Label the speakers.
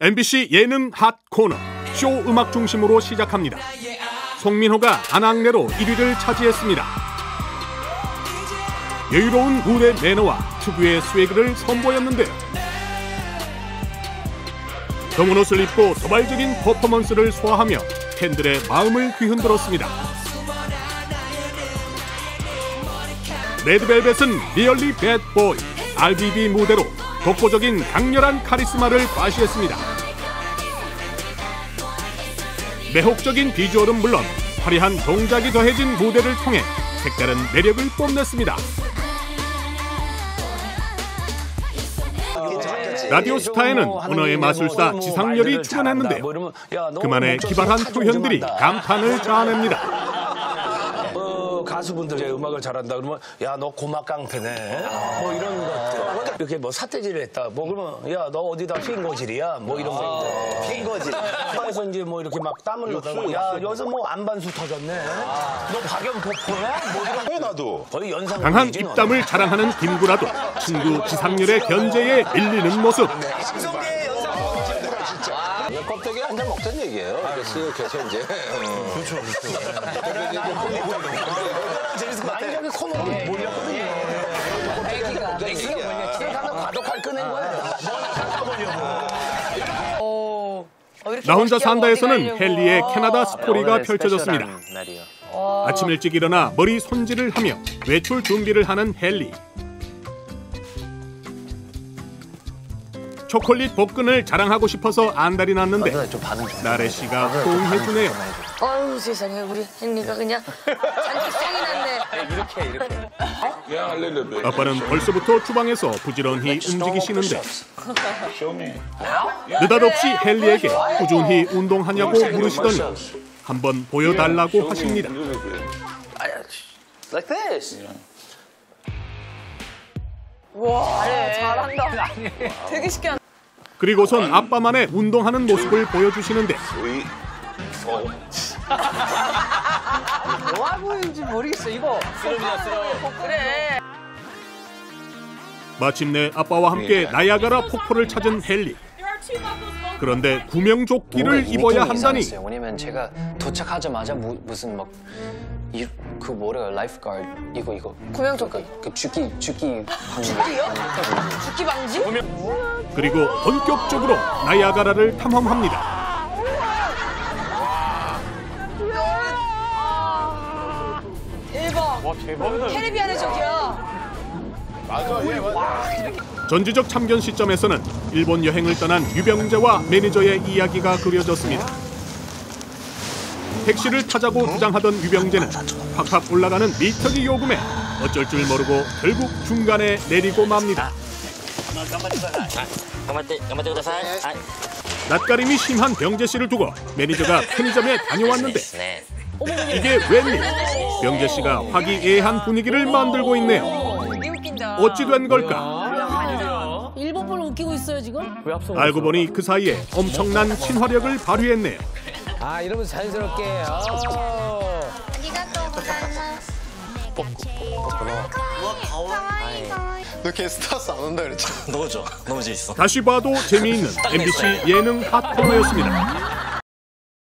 Speaker 1: MBC 예능 핫 코너 쇼 음악 중심으로 시작합니다. 송민호가 안악내로 1위를 차지했습니다. 여유로운 무대 매너와 특유의 스웨그를 선보였는데요. 검은 옷을 입고 도발적인 퍼포먼스를 소화하며 팬들의 마음을 뒤흔들었습니다. 레드벨벳은 리얼리 배드보이 RBB 무대로 독보적인 강렬한 카리스마를 과시했습니다. 매혹적인 비주얼은 물론 화려한 동작이 더해진 무대를 통해 색다른 매력을 뽐냈습니다. 라디오 스타에는 언어의 마술사 지상렬이 출연했는데요. 그만의 기발한 표현들이 감탄을 자아냅니다.
Speaker 2: 어, 가수분들 이 음악을 잘한다. 그러면 야 너 고막 깡패네. 뭐 이런 것들 이렇게 뭐 사태질을 했다. 뭐 그러면 야 너 어디다 핑거질이야? 뭐 이런 거 핑거질. 그래서 이제 뭐 이렇게 막 땀을 넣다가 야 여기서 뭐 안반수 터졌네. 너 박연포포야? 뭐 이런
Speaker 3: 왜 나도?
Speaker 2: 거의 연상
Speaker 1: 강한 입담을 자랑하는 김구라도 친구 지상렬의 견제에 밀리는 모습.
Speaker 3: 껍데기 한 잔 먹자는 얘기예요. 이렇게 쓱 해서 이제. 그렇죠,
Speaker 2: 재밌을 것 같아 몰렸거든요. 애기가. 애기가 가서 과도칼 꺼낸 거예요.
Speaker 4: 어, 이렇게
Speaker 1: 나 혼자 산다에서는. 헬리의 캐나다 스토리가 펼쳐졌습니다. 아침 일찍 일어나 머리 손질을 하며 외출 준비를 하는 헬리. 초콜릿 복근을 자랑하고 싶어서 안달이 났는데. 나래 씨가 호응해주네요.
Speaker 4: 아유 세상에 우리 헨리가 그냥 잔뜩 쌍이 났네.
Speaker 5: 이렇게 이렇게.
Speaker 1: 아빠는 벌써부터 주방에서 부지런히 움직이시는데 느닷없이 헨리에게 꾸준히 운동하냐고 물으시더니 한번 보여달라고 하십니다.
Speaker 5: Like this.
Speaker 4: 와 잘한다. 되게 쉽게 한다.
Speaker 1: 그리고선 아빠만의 운동하는 모습을 보여주시는데
Speaker 6: 뭐 하고 있는지 모르겠어. 이거
Speaker 4: 그래.
Speaker 1: 마침내 아빠와 함께 나야가라 폭포를 찾은 헨리. 그런데 구명조끼를 입어야 한다니.
Speaker 5: 왜냐면 제가 도착하자마자 무, 무슨 막. 이, 그 뭐래요 라이프가드 이거 이거
Speaker 4: 구명조끼.
Speaker 5: 그, 그 죽기 죽기 방지
Speaker 4: 죽기요? 죽기 방지?
Speaker 1: 그리고 본격적으로 나야가라를 탐험합니다.
Speaker 4: 대박. 와 대박이다. 캐리비안의 적이야.
Speaker 1: 전지적 참견 시점에서는 일본 여행을 떠난 유병재와 매니저의 이야기가 그려졌습니다. 택시를 타자고 주장하던 유병재는 팍팍 올라가는 미터기 요금에 어쩔 줄 모르고 결국 중간에 내리고 맙니다. 낯가림이 심한 병재 씨를 두고 매니저가 편의점에 다녀왔는데 이게 웬일? 병재 씨가 화기애애한 분위기를 만들고 있네요. 어찌 된 걸까?
Speaker 7: 일본 분 웃기고 있어요 지금?
Speaker 1: 알고 보니 그 사이에 엄청난 친화력을 발휘했네요.
Speaker 6: 아 이러면서 자연스럽게. 어.
Speaker 3: 너 게스트하우스 안 온다 그랬잖아.
Speaker 5: 너무 좋아 너무 재밌어
Speaker 1: 다시 봐도 재미있는 MBC 예능 핫 코너였습니다.